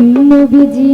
নবীজি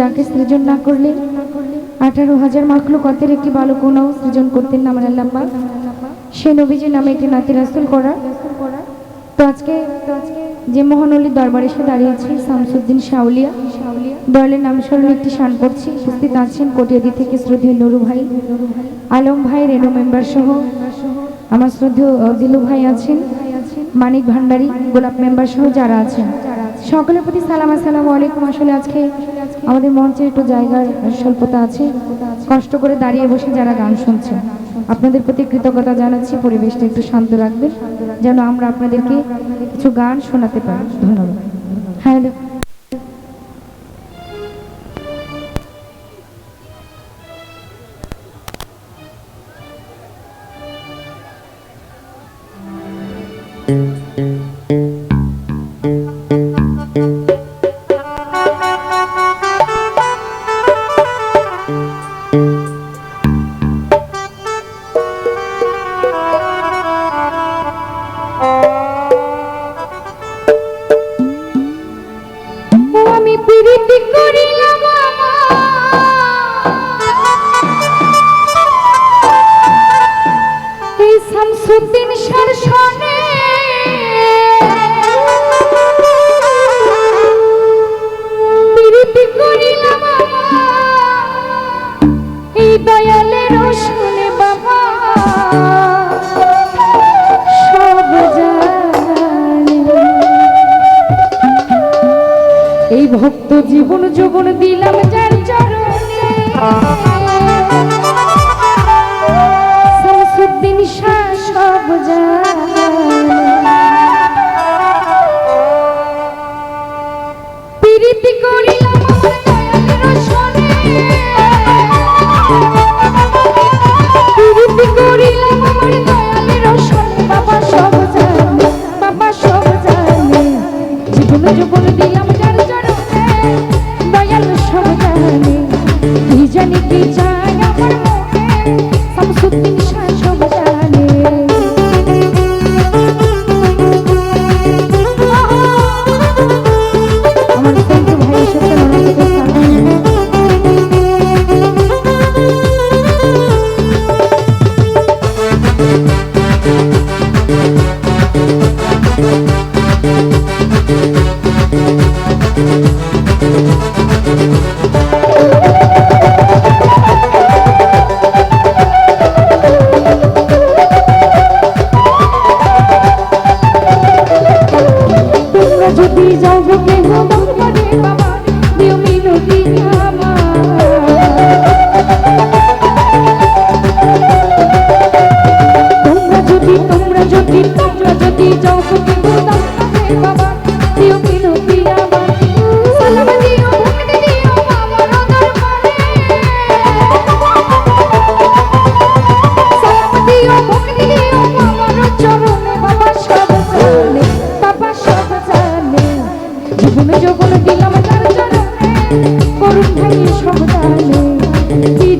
যাকে সৃজন না করলে আঠারো হাজার মাখলুকতের একটি বালকোনাও সৃজন করতেন আল্লাহ পাক। সে নবীজির নামে একটি নাতি রাসুল করা। তো আজকে যে মহানলীর দরবারে এসে দাঁড়িয়েছি, শামসুদ্দিন শাউলিয়া দলের নাম স্মরণে একটি শান করছি। উপস্থিত আছেন কটিয়াদি থেকে শ্রদ্ধেয় নুরু ভাই, আলম ভাই রেনু মেম্বার সহ আমার শ্রদ্ধেয় দিলু ভাই আছেন, মানিক ভান্ডারী, গোলাপ মেম্বার সহ যারা আছেন। সকলের প্রতি সালাম, আসসালামু আলাইকুম। আসলে আজকে আমাদের মঞ্চে একটু জায়গার স্বল্পতা আছে। কষ্ট করে দাঁড়িয়ে বসে যারা গান শুনছে আপনাদের প্রতি কৃতজ্ঞতা জানাচ্ছি। পরিবেশটা একটু শান্ত রাখবেন, যেন আমরা আপনাদেরকে কিছু গান শোনাতে পারি। ধন্যবাদ। হ্যাঁ এই দয়ালের শুনে বাবা। সব এই ভক্ত জীবন যৌবন দিলাম যার চরণে।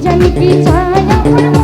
জানি কি চায় আমার